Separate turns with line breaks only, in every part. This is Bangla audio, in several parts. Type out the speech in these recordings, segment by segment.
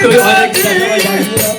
各位玩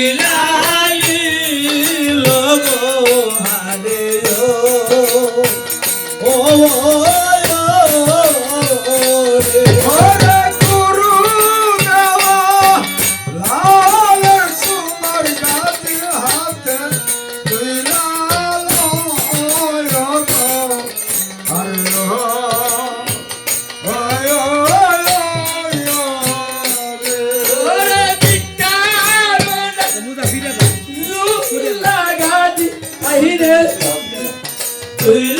brilhar. Söyle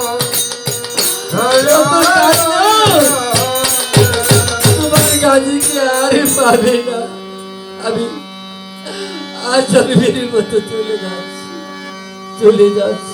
কালো তো
কালো তোমার
গাজিকে
আর আমি আজ আমি মতো চলে যাচ্ছি চলে যাচ্ছি